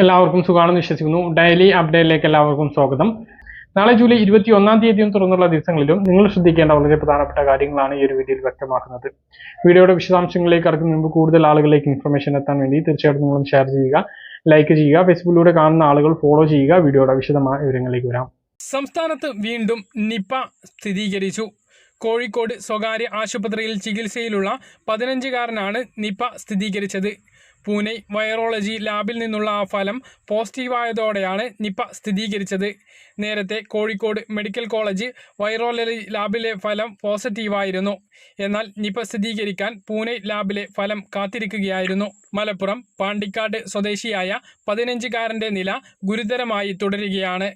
എല്ലാവർക്കും സുഖമാണെന്ന് വിശ്വസിക്കുന്നു. ഡെയിലി അപ്ഡേറ്റിലേക്ക് എല്ലാവർക്കും സ്വാഗതം. നാളെ ജൂലൈ ഇരുപത്തി ഒന്നാം തീയതിയും തുറന്നുള്ള ദിവസങ്ങളിലും നിങ്ങൾ ശ്രദ്ധിക്കേണ്ട വളരെ പ്രധാനപ്പെട്ട കാര്യങ്ങളാണ് ഈ ഒരു വീഡിയോയിൽ വ്യക്തമാക്കുന്നത്. വീഡിയോയുടെ വിശദാംശങ്ങളിലേക്ക് കടക്കുന്നതിന് മുമ്പ് കൂടുതൽ ആളുകളിലേക്ക് ഇൻഫർമേഷൻ എത്താൻ വേണ്ടി തീർച്ചയായിട്ടും നിങ്ങളും ഷെയർ ചെയ്യുക ലൈക്ക് ചെയ്യുക ഫേസ്ബുക്കിലൂടെ കാണുന്ന ആളുകൾ ഫോളോ ചെയ്യുക. വീഡിയോയുടെ വിശദമായ വിവരങ്ങളിലേക്ക് വരാം. സംസ്ഥാനത്ത് വീണ്ടും നിപ സ്ഥിരീകരിച്ചു. കോഴിക്കോട് സ്വകാര്യ ആശുപത്രിയിൽ ചികിത്സയിലുള്ള പതിനഞ്ചുകാരനാണ് നിപ സ്ഥിരീകരിച്ചത്. പൂനെ വൈറോളജി ലാബിൽ നിന്നുള്ള ആ ഫലം പോസിറ്റീവായതോടെയാണ് നിപ സ്ഥിരീകരിച്ചത്. നേരത്തെ കോഴിക്കോട് മെഡിക്കൽ കോളേജ് വൈറോളജി ലാബിലെ ഫലം പോസിറ്റീവായിരുന്നു. എന്നാൽ നിപ സ്ഥിരീകരിക്കാൻ പൂനെ ലാബിലെ ഫലം കാത്തിരിക്കുകയായിരുന്നു. മലപ്പുറം പാണ്ടിക്കാട് സ്വദേശിയായ പതിനഞ്ചുകാരന്റെ നില ഗുരുതരമായി തുടരുകയാണ്.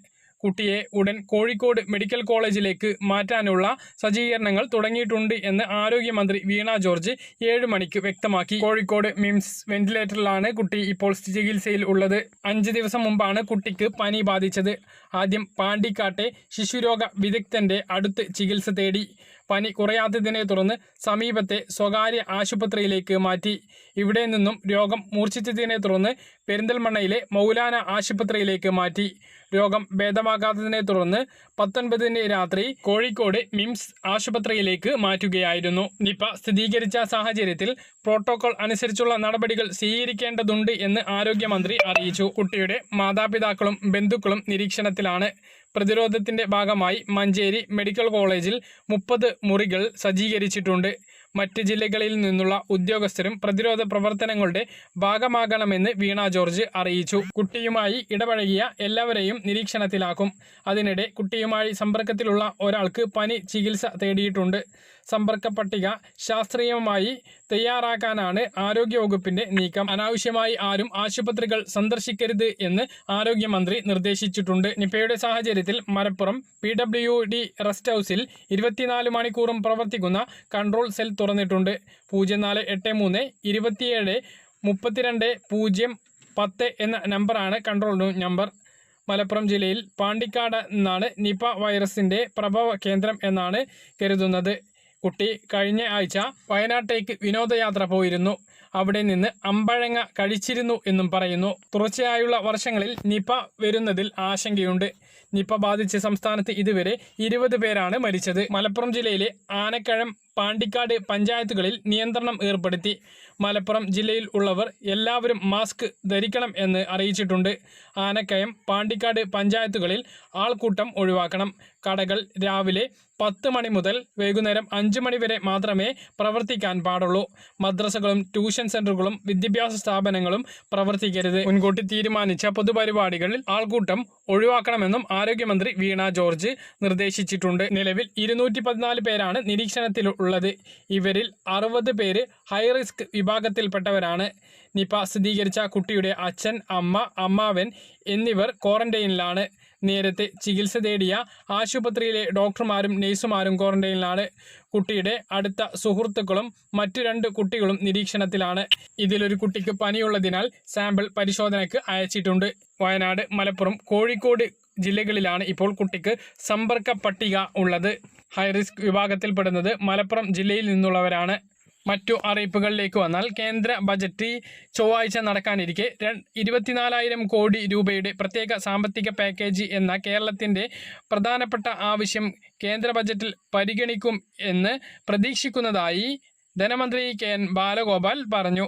കുട്ടിയെ ഉടൻ കോഴിക്കോട് മെഡിക്കൽ കോളേജിലേക്ക് മാറ്റാനുള്ള സജ്ജീകരണങ്ങൾ തുടങ്ങിയിട്ടുണ്ട് എന്ന് ആരോഗ്യമന്ത്രി വീണ ജോർജ് ഏഴ് മണിക്ക് വ്യക്തമാക്കി. കോഴിക്കോട് മിംസ് വെന്റിലേറ്ററിലാണ് കുട്ടി ഇപ്പോൾ ചികിത്സയിൽ ഉള്ളത്. അഞ്ച് ദിവസം മുമ്പാണ് കുട്ടിക്ക് പനി ബാധിച്ചത്. ആദ്യം പാണ്ടിക്കാട്ടെ ശിശുരോഗ വിദഗ്ധന്റെ അടുത്ത് ചികിത്സ തേടി. പനി കുറയാത്തതിനെ തുടർന്ന് സമീപത്തെ സ്വകാര്യ ആശുപത്രിയിലേക്ക് മാറ്റി. ഇവിടെ നിന്നും രോഗം മൂർച്ഛിച്ചതിനെ തുടർന്ന് പെരിന്തൽമണ്ണയിലെ മൗലാന ആശുപത്രിയിലേക്ക് മാറ്റി. രോഗം ഭേദമാകാത്തതിനെ തുടർന്ന് പത്തൊൻപതിന് രാത്രി കോഴിക്കോട് മിംസ് ആശുപത്രിയിലേക്ക് മാറ്റുകയായിരുന്നു. നിപ സ്ഥിരീകരിച്ച സാഹചര്യത്തിൽ പ്രോട്ടോകോൾ അനുസരിച്ചുള്ള നടപടികൾ സ്വീകരിക്കേണ്ടതുണ്ട് എന്ന് ആരോഗ്യമന്ത്രി അറിയിച്ചു. കുട്ടിയുടെ മാതാപിതാക്കളും ബന്ധുക്കളും നിരീക്ഷണത്തിലാണ്. പ്രതിരോധത്തിന്റെ ഭാഗമായി മഞ്ചേരി മെഡിക്കൽ കോളേജിൽ മുപ്പത് മുറികൾ സജ്ജീകരിച്ചിട്ടുണ്ട്. മറ്റ് ജില്ലകളിൽ നിന്നുള്ള ഉദ്യോഗസ്ഥരും പ്രതിരോധ പ്രവർത്തനങ്ങളുടെ ഭാഗമാകണമെന്ന് വീണ ജോർജ് അറിയിച്ചു. കുട്ടിയുമായി ഇടപഴകിയ എല്ലാവരെയും നിരീക്ഷണത്തിലാക്കും. അതിനിടെ കുട്ടിയുമായി സമ്പർക്കത്തിലുള്ള ഒരാൾക്ക് പനി ചികിത്സ തേടിയിട്ടുണ്ട്. സമ്പർക്ക പട്ടിക ശാസ്ത്രീയമായി തയ്യാറാക്കാനാണ് ആരോഗ്യവകുപ്പിന്റെ നീക്കം. അനാവശ്യമായി ആരും ആശുപത്രികൾ സന്ദർശിക്കരുത് എന്ന് ആരോഗ്യമന്ത്രി നിർദ്ദേശിച്ചിട്ടുണ്ട്. നിപയുടെ സാഹചര്യത്തിൽ Malappuram P W D rest ഹൗസിൽ ഇരുപത്തിനാല് മണിക്കൂറും പ്രവർത്തിക്കുന്ന കൺട്രോൾ സെൽ തുറന്നിട്ടുണ്ട്. പൂജ്യം നാല് എട്ട് മൂന്ന് ഇരുപത്തിയേഴ് മുപ്പത്തിരണ്ട് പൂജ്യം പത്ത് എന്ന നമ്പറാണ് കൺട്രോൾ റൂം നമ്പർ. മലപ്പുറം ജില്ലയിൽ പാണ്ടിക്കാട് നിന്നാണ് നിപ വൈറസിന്റെ പ്രഭവ കേന്ദ്രം എന്നാണ് കരുതുന്നത്. കുട്ടി കഴിഞ്ഞ ആഴ്ച വയനാട്ടേക്ക് വിനോദയാത്ര പോയിരുന്നു. അവിടെ നിന്ന് അമ്പഴങ്ങ കഴിച്ചിരുന്നു എന്നും പറയുന്നു. തുടർച്ചയായുള്ള വർഷങ്ങളിൽ നിപ വരുന്നതിൽ ആശങ്കയുണ്ട്. നിപ ബാധിച്ച് സംസ്ഥാനത്ത് ഇതുവരെ ഇരുപത് പേരാണ് മരിച്ചത്. മലപ്പുറം ജില്ലയിലെ ആനക്കഴം പാണ്ടിക്കാട് പഞ്ചായത്തുകളിൽ നിയന്ത്രണം ഏർപ്പെടുത്തി. മലപ്പുറം ജില്ലയിൽ ഉള്ളവർ എല്ലാവരും മാസ്ക് ധരിക്കണം എന്ന് അറിയിച്ചിട്ടുണ്ട്. ആനക്കയം പാണ്ടിക്കാട് പഞ്ചായത്തുകളിൽ ആൾക്കൂട്ടം ഒഴിവാക്കണം. കടകൾ രാവിലെ പത്ത് മണി മുതൽ വൈകുന്നേരം അഞ്ച് മണി വരെ മാത്രമേ പ്രവർത്തിക്കാൻ പാടുള്ളൂ. മദ്രസകളും ട്യൂഷൻ സെന്ററുകളും വിദ്യാഭ്യാസ സ്ഥാപനങ്ങളും പ്രവർത്തിക്കരുത്. മുൻകൂട്ടി തീരുമാനിച്ച പൊതുപരിപാടികളിൽ ആൾക്കൂട്ടം ഒഴിവാക്കണമെന്നും ആരോഗ്യമന്ത്രി വീണ ജോർജ് നിർദ്ദേശിച്ചിട്ടുണ്ട്. നിലവിൽ ഇരുന്നൂറ്റി പേരാണ് നിരീക്ഷണത്തിലുള്ളത്. ഇവരിൽ അറുപത് പേര് ഹൈറിസ്ക് വിഭാഗത്തിൽപ്പെട്ടവരാണ്. നിപ സ്ഥിരീകരിച്ച കുട്ടിയുടെ അച്ഛൻ അമ്മ അമ്മാവൻ എന്നിവർ ക്വാറന്റൈനിലാണ്. നേരത്തെ ചികിത്സ തേടിയ ആശുപത്രിയിലെ ഡോക്ടർമാരും നഴ്സുമാരും ക്വാറന്റൈനിലാണ്. കുട്ടിയുടെ അടുത്ത സുഹൃത്തുക്കളും മറ്റു രണ്ട് കുട്ടികളും നിരീക്ഷണത്തിലാണ്. ഇതിലൊരു കുട്ടിക്ക് പനിയുള്ളതിനാൽ സാമ്പിൾ പരിശോധനയ്ക്ക് അയച്ചിട്ടുണ്ട്. വയനാട് മലപ്പുറം കോഴിക്കോട് ജില്ലകളിലാണ് ഇപ്പോൾ കുട്ടിക്ക് സമ്പർക്ക പട്ടിക ഉള്ളത്. ഹൈറിസ്ക് വിഭാഗത്തിൽപ്പെടുന്നത് മലപ്പുറം ജില്ലയിൽ നിന്നുള്ളവരാണ്. മറ്റു അറിയിപ്പുകളിലേക്ക് വന്നാൽ കേന്ദ്ര ബജറ്റ് ചൊവ്വാഴ്ച നടക്കാനിരിക്കെ ഇരുപത്തിനാലായിരം കോടി രൂപയുടെ പ്രത്യേക സാമ്പത്തിക പാക്കേജ് എന്ന കേരളത്തിന്റെ പ്രധാനപ്പെട്ട ആവശ്യം കേന്ദ്ര ബജറ്റിൽ പരിഗണിക്കും എന്ന് പ്രതീക്ഷിക്കുന്നതായി ധനമന്ത്രി കെ എൻ ബാലഗോപാൽ പറഞ്ഞു.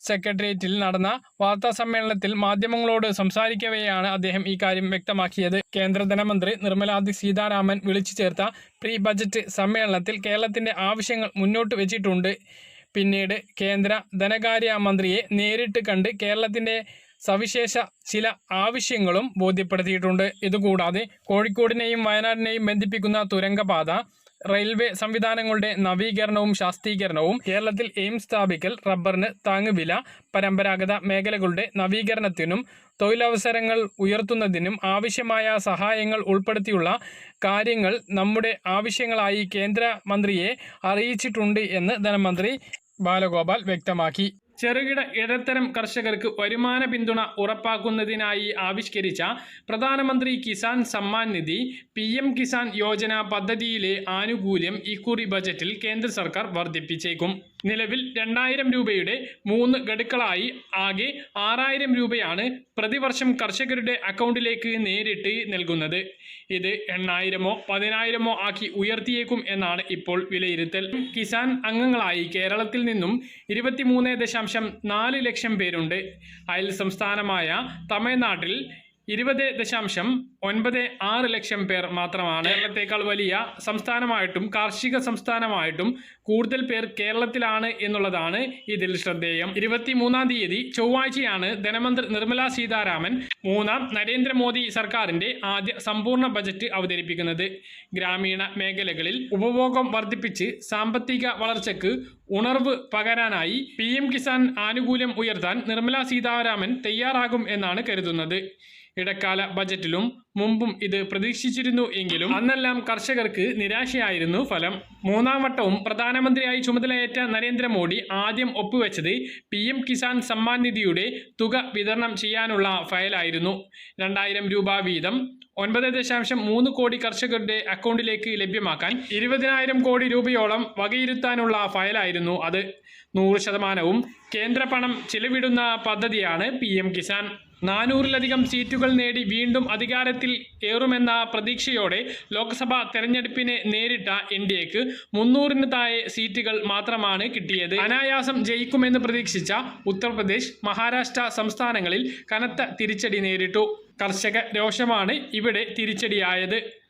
സെക്രട്ടേറിയറ്റിൽ നടന്ന വാർത്താ സമ്മേളനത്തിൽ മാധ്യമങ്ങളോട് സംസാരിക്കവെയാണ് അദ്ദേഹം ഈ കാര്യം വ്യക്തമാക്കിയത്. കേന്ദ്ര ധനമന്ത്രി നിർമ്മലാ സീതാരാമൻ വിളിച്ചു ചേർത്ത പ്രീ ബജറ്റ് സമ്മേളനത്തിൽ കേരളത്തിന്റെ ആവശ്യങ്ങൾ മുന്നോട്ട് വെച്ചിട്ടുണ്ട്. പിന്നീട് കേന്ദ്ര ധനകാര്യ മന്ത്രിയെ നേരിട്ട് കണ്ട് കേരളത്തിന്റെ സവിശേഷ ചില ആവശ്യങ്ങളും ബോധ്യപ്പെടുത്തിയിട്ടുണ്ട്. ഇതുകൂടാതെ കോഴിക്കോടിനെയും വയനാടിനെയും ബന്ധിപ്പിക്കുന്ന തുരങ്കപാത റെയിൽവേ സംവിധാനങ്ങളുടെ നവീകരണവും ശാസ്ത്രീകരണവും കേരളത്തിൽ എയിംസ് സ്ഥാപിക്കൽ റബ്ബറിന് താങ്ങുവില പരമ്പരാഗത മേഖലകളുടെ നവീകരണത്തിനും തൊഴിലവസരങ്ങൾ ഉയർത്തുന്നതിനും ആവശ്യമായ സഹായങ്ങൾ ഉൾപ്പെടുത്തിയുള്ള കാര്യങ്ങൾ നമ്മുടെ ആവശ്യങ്ങളായി കേന്ദ്രമന്ത്രിയെ അറിയിച്ചിട്ടുണ്ട് എന്ന് ധനമന്ത്രി ബാലഗോപാൽ വ്യക്തമാക്കി. ചെറുകിട ഇടത്തരം കർഷകർക്ക് വരുമാന പിന്തുണ ഉറപ്പാക്കുന്നതിനായി ആവിഷ്കരിച്ച പ്രധാനമന്ത്രി കിസാൻ സമ്മാൻ നിധി പി എം കിസാൻ യോജന പദ്ധതിയിലെ ആനുകൂല്യം ഇക്കുറി ബജറ്റിൽ കേന്ദ്ര സർക്കാർ വർദ്ധിപ്പിച്ചേക്കും. നിലവിൽ രണ്ടായിരം രൂപയുടെ മൂന്ന് ഗഡുക്കളായി ആകെ ആറായിരം രൂപയാണ് പ്രതിവർഷം കർഷകരുടെ അക്കൗണ്ടിലേക്ക് നേരിട്ട് നൽകുന്നത്. ഇത് എണ്ണായിരമോ പതിനായിരമോ ആക്കി ഉയർത്തിയേക്കും എന്നാണ് ഇപ്പോൾ വിലയിരുത്തൽ. കിസാൻ അംഗങ്ങളായി കേരളത്തിൽ നിന്നും ഇരുപത്തിമൂന്ന് ദശാംശം നാല് ലക്ഷം പേരുണ്ട്. അയൽ സംസ്ഥാനമായ തമിഴ്നാട്ടിൽ ഇരുപത് ദശാംശം ഒൻപത് ആറ് ലക്ഷം പേർ മാത്രമാണ്. കേരളത്തേക്കാൾ വലിയ സംസ്ഥാനമായിട്ടും കാർഷിക സംസ്ഥാനമായിട്ടും കൂടുതൽ പേർ കേരളത്തിലാണ് എന്നുള്ളതാണ് ഇതിൽ ശ്രദ്ധേയം. ഇരുപത്തിമൂന്നാം തീയതി ചൊവ്വാഴ്ചയാണ് ധനമന്ത്രി നിർമ്മലാ സീതാരാമൻ മൂന്നാം നരേന്ദ്രമോദി സർക്കാരിന്റെ ആദ്യ സമ്പൂർണ ബജറ്റ് അവതരിപ്പിക്കുന്നത്. ഗ്രാമീണ മേഖലകളിൽ ഉപഭോഗം വർദ്ധിപ്പിച്ച് സാമ്പത്തിക വളർച്ചയ്ക്ക് ഉണർവ് പകരാനായി പി കിസാൻ ആനുകൂല്യം ഉയർത്താൻ നിർമ്മലാ സീതാരാമൻ തയ്യാറാകും എന്നാണ് കരുതുന്നത്. ഇടക്കാല ബജറ്റിലും മുമ്പും ഇത് പ്രതീക്ഷിച്ചിരുന്നു എങ്കിലും അന്നെല്ലാം കർഷകർക്ക് നിരാശയായിരുന്നു ഫലം. മൂന്നാം വട്ടവും പ്രധാനമന്ത്രിയായി ചുമതലയേറ്റ നരേന്ദ്രമോദി ആദ്യം ഒപ്പുവെച്ചത് പി എം കിസാൻ സമ്മാൻ നിധിയുടെ തുക വിതരണം ചെയ്യാനുള്ള ഫയലായിരുന്നു. രണ്ടായിരം രൂപ വീതം ഒൻപത് ദശാംശം മൂന്ന് കോടി കർഷകരുടെ അക്കൗണ്ടിലേക്ക് ലഭ്യമാക്കാൻ ഇരുപതിനായിരം കോടി രൂപയോളം വകയിരുത്താനുള്ള ഫയലായിരുന്നു അത്. നൂറ് ശതമാനവും കേന്ദ്ര പണം ചിലവിടുന്ന പദ്ധതിയാണ് പി കിസാൻ. നാനൂറിലധികം സീറ്റുകൾ നേടി വീണ്ടും അധികാരത്തിൽ ഏറുമെന്ന പ്രതീക്ഷയോടെ ലോക്സഭാ തെരഞ്ഞെടുപ്പിനെ നേരിട്ട എൻ ഡി എക്ക് മുന്നൂറിന് താഴെ സീറ്റുകൾ മാത്രമാണ് കിട്ടിയത്. അനായാസം ജയിക്കുമെന്ന് പ്രതീക്ഷിച്ച ഉത്തർപ്രദേശ് മഹാരാഷ്ട്ര സംസ്ഥാനങ്ങളിൽ കനത്ത തിരിച്ചടി നേരിട്ടു. കർഷക രോഷമാണ് ഇവിടെ തിരിച്ചടിയായത്.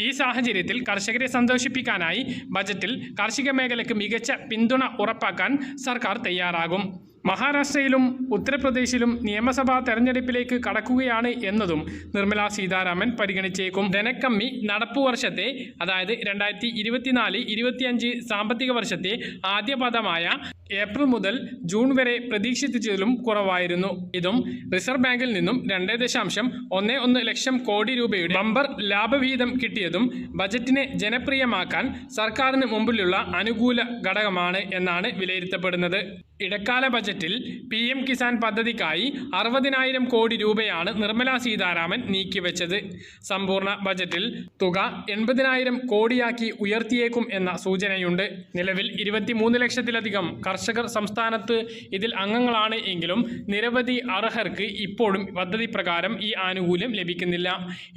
ഈ സാഹചര്യത്തിൽ കർഷകരെ സന്തോഷിപ്പിക്കാനായി ബജറ്റിൽ കാർഷിക മേഖലയ്ക്ക് മികച്ച പിന്തുണ ഉറപ്പാക്കാൻ സർക്കാർ തയ്യാറാകും. മഹാരാഷ്ട്രയിലും ഉത്തർപ്രദേശിലും നിയമസഭാ തെരഞ്ഞെടുപ്പിലേക്ക് കടക്കുകയാണ് എന്നതും നിർമ്മല സീതാരാമൻ പരിഗണിച്ചേക്കും. ധനക്കമ്മി നടപ്പു വർഷത്തെ അതായത് രണ്ടായിരത്തി ഇരുപത്തിനാല് ഇരുപത്തിയഞ്ച് സാമ്പത്തിക വർഷത്തെ ആദ്യ പദമായ ഏപ്രിൽ മുതൽ ജൂൺ വരെ പ്രതീക്ഷിച്ചതിലും കുറവായിരുന്നു. ഇതും റിസർവ് ബാങ്കിൽ നിന്നും രണ്ട് ദശാംശം ഒന്ന് ഒന്ന് ലക്ഷം കോടി രൂപയുടെ ബമ്പർ ലാഭവിഹിതം കിട്ടിയതും ബജറ്റിനെ ജനപ്രിയമാക്കാൻ സർക്കാരിന് മുമ്പിലുള്ള അനുകൂല ഘടകമാണ് എന്നാണ് വിലയിരുത്തപ്പെടുന്നത്. ഇടക്കാല ബജറ്റിൽ പി എം കിസാൻ പദ്ധതിക്കായി അറുപതിനായിരം കോടി രൂപയാണ് നിർമ്മലാ സീതാരാമൻ നീക്കിവെച്ചത്. സമ്പൂർണ ബജറ്റിൽ തുക എൺപതിനായിരം കോടിയാക്കി ഉയർത്തിയേക്കും എന്ന സൂചനയുണ്ട്. നിലവിൽ ഇരുപത്തിമൂന്ന് ലക്ഷത്തിലധികം കർഷകർ സംസ്ഥാനത്ത് ഇതിൽ അംഗങ്ങളാണ് എങ്കിലും നിരവധി അർഹർക്ക് ഇപ്പോഴും പദ്ധതി പ്രകാരം ഈ ആനുകൂല്യം ലഭിക്കുന്നില്ല.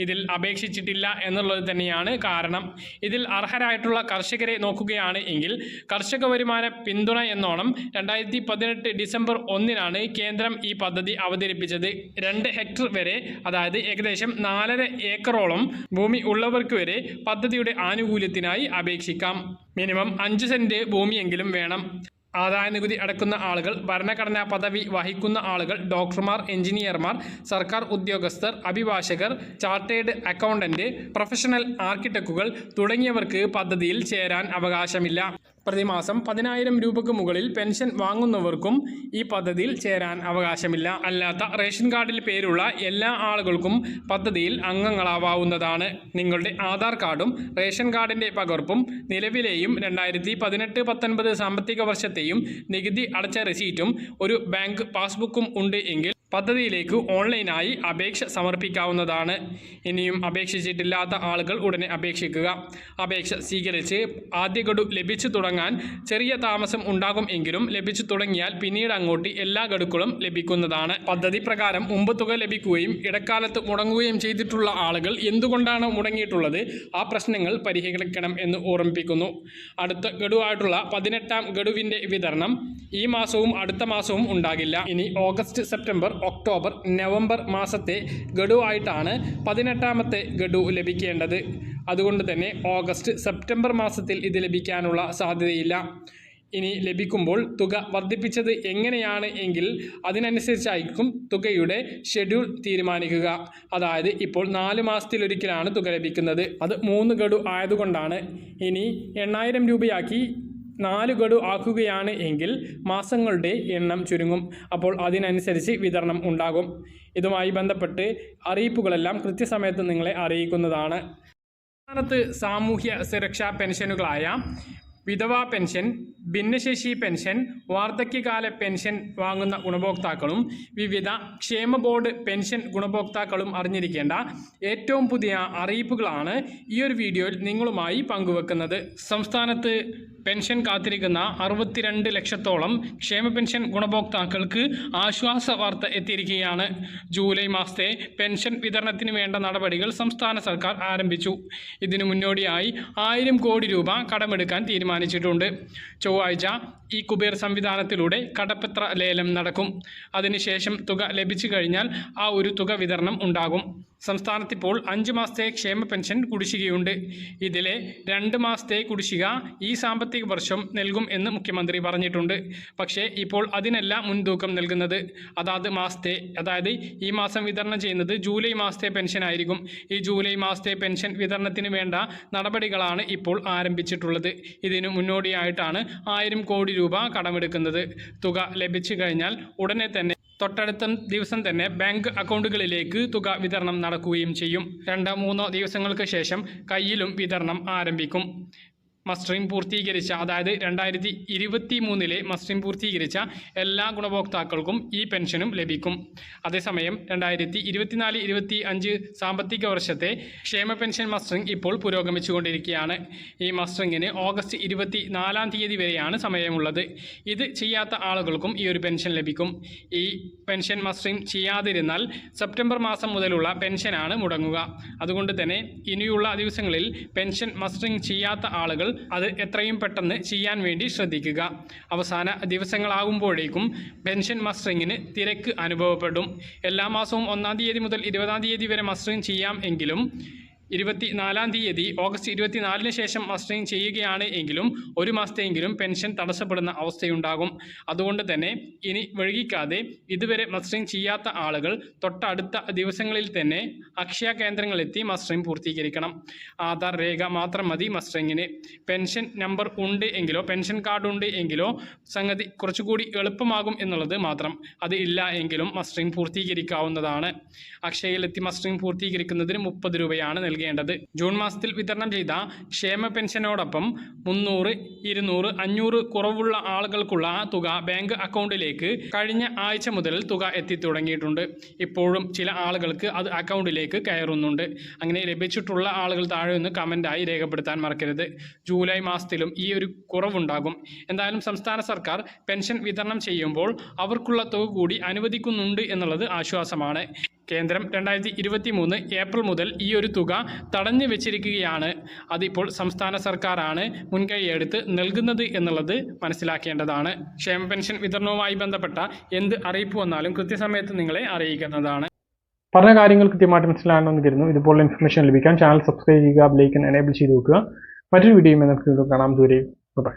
ഇതിൽ അപേക്ഷിച്ചിട്ടില്ല എന്നുള്ളത് തന്നെയാണ് കാരണം. ഇതിൽ അർഹരായിട്ടുള്ള കർഷകരെ നോക്കുകയാണ് എങ്കിൽ കർഷക വരുമാന പിന്തുണ എന്നോണം രണ്ടായിരത്തി പതിനെട്ട് ഡിസംബർ ഒന്നിനാണ് കേന്ദ്രം ഈ പദ്ധതി അവതരിപ്പിച്ചത്. രണ്ട് ഹെക്ടർ വരെ അതായത് ഏകദേശം നാലര ഏക്കറോളം ഭൂമി ഉള്ളവർക്ക് വരെ പദ്ധതിയുടെ ആനുകൂല്യത്തിനായി അപേക്ഷിക്കാം. മിനിമം അഞ്ച് സെന്റ് ഭൂമിയെങ്കിലും വേണം. ആദായ നികുതി അടക്കുന്ന ആളുകൾ ഭരണഘടനാ പദവി വഹിക്കുന്ന ആളുകൾ ഡോക്ടർമാർ എഞ്ചിനീയർമാർ സർക്കാർ ഉദ്യോഗസ്ഥർ അഭിഭാഷകർ ചാർട്ടേഡ് അക്കൗണ്ടന്റ് പ്രൊഫഷണൽ ആർക്കിടെക്റ്റുകൾ തുടങ്ങിയവർക്ക് പദ്ധതിയിൽ ചേരാൻ അവകാശമില്ല. പ്രതിമാസം പതിനായിരം രൂപയ്ക്ക് മുകളിൽ പെൻഷൻ വാങ്ങുന്നവർക്കും ഈ പദ്ധതിയിൽ ചേരാൻ അവകാശമില്ല. അല്ലാത്ത റേഷൻ കാർഡിൽ പേരുള്ള എല്ലാ ആളുകൾക്കും പദ്ധതിയിൽ അംഗങ്ങളാവാവുന്നതാണ്. നിങ്ങളുടെ ആധാർ കാർഡും റേഷൻ കാർഡിന്റെ പകർപ്പും നിലവിലെയും രണ്ടായിരത്തി പതിനെട്ട് പത്തൊൻപത് സാമ്പത്തിക വർഷത്തെയും നികുതി അടച്ച റെസീറ്റും ഒരു ബാങ്ക് പാസ്ബുക്കും ഉണ്ട് എങ്കിൽ പദ്ധതിയിലേക്ക് ഓൺലൈനായി അപേക്ഷ സമർപ്പിക്കാവുന്നതാണ്. ഇനിയും അപേക്ഷിച്ചിട്ടില്ലാത്ത ആളുകൾ ഉടനെ അപേക്ഷിക്കുക. അപേക്ഷ സ്വീകരിച്ച് ആദ്യ ഗഡു ലഭിച്ചു തുടങ്ങാൻ ചെറിയ താമസം ഉണ്ടാകും എങ്കിലും ലഭിച്ചു തുടങ്ങിയാൽ പിന്നീട് അങ്ങോട്ട് എല്ലാ ഗഡുക്കളും ലഭിക്കുന്നതാണ്. പദ്ധതി പ്രകാരം മുമ്പ് തുക ലഭിക്കുകയും ഇടക്കാലത്ത് മുടങ്ങുകയും ചെയ്തിട്ടുള്ള ആളുകൾ എന്തുകൊണ്ടാണ് മുടങ്ങിയിട്ടുള്ളത്? ആ പ്രശ്നങ്ങൾ പരിഹരിക്കണം എന്ന് ഓർമ്മിപ്പിക്കുന്നു. അടുത്ത ഗഡുവായിട്ടുള്ള പതിനെട്ടാം ഗഡുവിന്റെ വിതരണം ഈ മാസവും അടുത്ത മാസവും ഉണ്ടാകില്ല. ഇനി ഓഗസ്റ്റ് സെപ്റ്റംബർ ഒക്ടോബർ നവംബർ മാസത്തെ ഗഡു ആയിട്ടാണ് പതിനെട്ടാമത്തെ ഗഡു ലഭിക്കേണ്ടത്. അതുകൊണ്ട് തന്നെ ഓഗസ്റ്റ് സെപ്റ്റംബർ മാസത്തിൽ ഇത് ലഭിക്കാനുള്ള സാധ്യതയില്ല. ഇനി ലഭിക്കുമ്പോൾ തുക വർദ്ധിപ്പിച്ചത് എങ്ങനെയാണ് എങ്കിൽ അതിനനുസരിച്ചായിരിക്കും തുകയുടെ ഷെഡ്യൂൾ തീരുമാനിക്കുക. അതായത് ഇപ്പോൾ നാല് മാസത്തിലൊരിക്കലാണ് തുക ലഭിക്കുന്നത്. അത് മൂന്ന് ഗഡു ആയതുകൊണ്ടാണ്. ഇനി എണ്ണായിരം രൂപയാക്കി നാല് ഗഡു ആക്കുകയാണ് എങ്കിൽ മാസങ്ങളുടെ എണ്ണം ചുരുങ്ങും. അപ്പോൾ അതിനനുസരിച്ച് വിതരണം ഉണ്ടാകും. ഇതുമായി ബന്ധപ്പെട്ട് അറിയിപ്പുകളെല്ലാം കൃത്യസമയത്ത് നിങ്ങളെ അറിയിക്കുന്നതാണ്. സംസ്ഥാനത്ത് സാമൂഹ്യ സുരക്ഷാ പെൻഷനുകളായ വിധവാ പെൻഷൻ ഭിന്നശേഷി പെൻഷൻ വാർദ്ധക്യകാല പെൻഷൻ വാങ്ങുന്ന ഗുണഭോക്താക്കളും വിവിധ ക്ഷേമ ബോർഡ് പെൻഷൻ ഗുണഭോക്താക്കളും അറിഞ്ഞിരിക്കേണ്ട ഏറ്റവും പുതിയ അറിയിപ്പുകളാണ് ഈ ഒരു വീഡിയോയിൽ നിങ്ങളുമായി പങ്കുവെക്കുന്നത്. സംസ്ഥാനത്ത് പെൻഷൻ കാത്തിരിക്കുന്ന അറുപത്തിരണ്ട് ലക്ഷത്തോളം ക്ഷേമ പെൻഷൻ ഗുണഭോക്താക്കൾക്ക് ആശ്വാസ വാർത്ത എത്തിയിരിക്കുകയാണ്. ജൂലൈ മാസത്തെ പെൻഷൻ വിതരണത്തിന് വേണ്ട നടപടികൾ സംസ്ഥാന സർക്കാർ ആരംഭിച്ചു. ഇതിനു മുന്നോടിയായി ആയിരം കോടി രൂപ കടമെടുക്കാൻ തീരുമാനിച്ചിട്ടുണ്ട്. ചൊവ്വാഴ്ച ഈ കുബേർ സംവിധാനത്തിലൂടെ കടപ്പത്ര ലേലം നടക്കും. അതിനുശേഷം തുക ലഭിച്ചു കഴിഞ്ഞാൽ ആ ഒരു തുക വിതരണം ഉണ്ടാകും. സംസ്ഥാനത്തിപ്പോൾ അഞ്ച് മാസത്തെ ക്ഷേമ പെൻഷൻ കുടിശ്ശികയുണ്ട്. ഇതിലെ രണ്ട് മാസത്തെ കുടിശ്ശിക ഈ സാമ്പത്തിക വർഷം നൽകും എന്ന് മുഖ്യമന്ത്രി പറഞ്ഞിട്ടുണ്ട്. പക്ഷേ ഇപ്പോൾ അതിനെല്ലാം മുൻതൂക്കം നൽകുന്നത് അതാത് മാസത്തെ അതായത് ഈ മാസം വിതരണം ചെയ്യുന്നത് ജൂലൈ മാസത്തെ പെൻഷൻ ആയിരിക്കും. ഈ ജൂലൈ മാസത്തെ പെൻഷൻ വിതരണത്തിന് വേണ്ട നടപടികളാണ് ഇപ്പോൾ ആരംഭിച്ചിട്ടുള്ളത്. ഇതിനു മുന്നോടിയായിട്ടാണ് ആയിരം കോടി രൂപ കടമെടുക്കുന്നത്. തുക ലഭിച്ചു കഴിഞ്ഞാൽ ഉടനെ തന്നെ തൊട്ടടുത്ത ദിവസം തന്നെ ബാങ്ക് അക്കൗണ്ടുകളിലേക്ക് തുക വിതരണം നടക്കുകയും ചെയ്യും. രണ്ടോ മൂന്നോ ദിവസങ്ങൾക്ക് ശേഷം കയ്യിലും വിതരണം ആരംഭിക്കും. മസ്റ്ററിംഗ് പൂർത്തീകരിച്ച അതായത് രണ്ടായിരത്തി ഇരുപത്തി മൂന്നിലെ മസ്റ്ററിംഗ് പൂർത്തീകരിച്ച എല്ലാ ഗുണഭോക്താക്കൾക്കും ഈ പെൻഷനും ലഭിക്കും. അതേസമയം രണ്ടായിരത്തി ഇരുപത്തിനാല് ഇരുപത്തി അഞ്ച് സാമ്പത്തിക വർഷത്തെ ക്ഷേമ പെൻഷൻ മസ്റ്ററിംഗ് ഇപ്പോൾ പുരോഗമിച്ചുകൊണ്ടിരിക്കുകയാണ്. ഈ മസ്റ്ററിങ്ങിന് ഓഗസ്റ്റ് ഇരുപത്തി നാലാം തീയതി വരെയാണ് സമയമുള്ളത്. ഇത് ചെയ്യാത്ത ആളുകൾക്കും ഈ ഒരു പെൻഷൻ ലഭിക്കും. ഈ പെൻഷൻ മസ്റ്ററിംഗ് ചെയ്യാതിരുന്നാൽ സെപ്റ്റംബർ മാസം മുതലുള്ള പെൻഷനാണ് മുടങ്ങുക. അതുകൊണ്ട് തന്നെ ഇനിയുള്ള ദിവസങ്ങളിൽ പെൻഷൻ മസ്റ്ററിംഗ് ചെയ്യാത്ത ആളുകൾ അത് എത്രയും പെട്ടെന്ന് ചെയ്യാൻ വേണ്ടി ശ്രദ്ധിക്കുക. അവസാന ദിവസങ്ങളാകുമ്പോഴേക്കും പെൻഷൻ മസ്റ്ററിങ്ങിന് തിരക്ക് അനുഭവപ്പെടും. എല്ലാ മാസവും ഒന്നാം തീയതി മുതൽ ഇരുപതാം തീയതി വരെ മസ്റ്ററിങ് ചെയ്യാം എങ്കിലും ഇരുപത്തി നാലാം തീയതി ഓഗസ്റ്റ് ഇരുപത്തിനാലിന് ശേഷം മസ്റ്ററിംഗ് ചെയ്യുകയാണ് എങ്കിലും ഒരു മാസത്തെയെങ്കിലും പെൻഷൻ തടസ്സപ്പെടുന്ന അവസ്ഥയുണ്ടാകും. അതുകൊണ്ട് തന്നെ ഇനി വൈകിക്കാതെ ഇതുവരെ മസ്റ്ററിംഗ് ചെയ്യാത്ത ആളുകൾ തൊട്ടടുത്ത ദിവസങ്ങളിൽ തന്നെ അക്ഷയ കേന്ദ്രങ്ങളിലെത്തി മസ്റ്ററിംഗ് പൂർത്തീകരിക്കണം. ആധാർ രേഖ മാത്രം മതി മസ്റ്ററിങ്ങിന് പെൻഷൻ നമ്പർ ഉണ്ട് എങ്കിലോ പെൻഷൻ കാർഡ് ഉണ്ട് എങ്കിലോ സംഗതി കുറച്ചുകൂടി എളുപ്പമാകും എന്നുള്ളത് മാത്രം. അത് ഇല്ല എങ്കിലും മസ്റ്ററിംഗ് പൂർത്തീകരിക്കാവുന്നതാണ്. അക്ഷയയിലെത്തി മസ്റ്ററിംഗ് പൂർത്തീകരിക്കുന്നതിന് മുപ്പത് രൂപയാണ് നൽകേണ്ടത്. ജൂൺ മാസത്തിൽ വിതരണം ചെയ്ത ക്ഷേമ പെൻഷനോടൊപ്പം മുന്നൂറ് ഇരുന്നൂറ് അഞ്ഞൂറ് കുറവുള്ള ആളുകൾക്കുള്ള തുക ബാങ്ക് അക്കൗണ്ടിലേക്ക് കഴിഞ്ഞ ആഴ്ച മുതൽ തുക എത്തി തുടങ്ങിയിട്ടുണ്ട്. ഇപ്പോഴും ചില ആളുകൾക്ക് അത് അക്കൗണ്ടിലേക്ക് കയറുന്നുണ്ട്. അങ്ങനെ ലഭിച്ചിട്ടുള്ള ആളുകൾ താഴെ ഒന്ന് കമന്റായി രേഖപ്പെടുത്താൻ മറക്കരുത്. ജൂലൈ മാസത്തിലും ഈ ഒരു കുറവുണ്ടാകും. എന്തായാലും സംസ്ഥാന സർക്കാർ പെൻഷൻ വിതരണം ചെയ്യുമ്പോൾ അവർക്കുള്ള തുക കൂടി അനുവദിക്കുന്നുണ്ട് എന്നുള്ളത് ആശ്വാസമാണ്. കേന്ദ്രം രണ്ടായിരത്തി ഇരുപത്തി മൂന്ന് ഏപ്രിൽ മുതൽ ഈ ഒരു തുക തടഞ്ഞു വെച്ചിരിക്കുകയാണ്. അതിപ്പോൾ സംസ്ഥാന സർക്കാരാണ് മുൻകൈയെടുത്ത് നൽകുന്നത് എന്നുള്ളത് മനസ്സിലാക്കേണ്ടതാണ്. ക്ഷേമ പെൻഷൻ വിതരണവുമായി ബന്ധപ്പെട്ട എന്ത് അറിയിപ്പ് വന്നാലും കൃത്യസമയത്ത് നിങ്ങളെ അറിയിക്കുന്നതാണ്. പറഞ്ഞ കാര്യങ്ങൾ കൃത്യമായിട്ട് മനസ്സിലാകണമെന്ന് കരുതുന്നു ഇതുപോലുള്ള ഇൻഫർമേഷൻ ലഭിക്കാൻ ചാനൽ സബ്സ്ക്രൈബ് ചെയ്യുക ബെലൈക്കൻ എനേബിൾ ചെയ്ത് വെക്കുക. മറ്റൊരു വീഡിയോയുമായി നമുക്ക് കാണാം. ദൂരെ ബൈ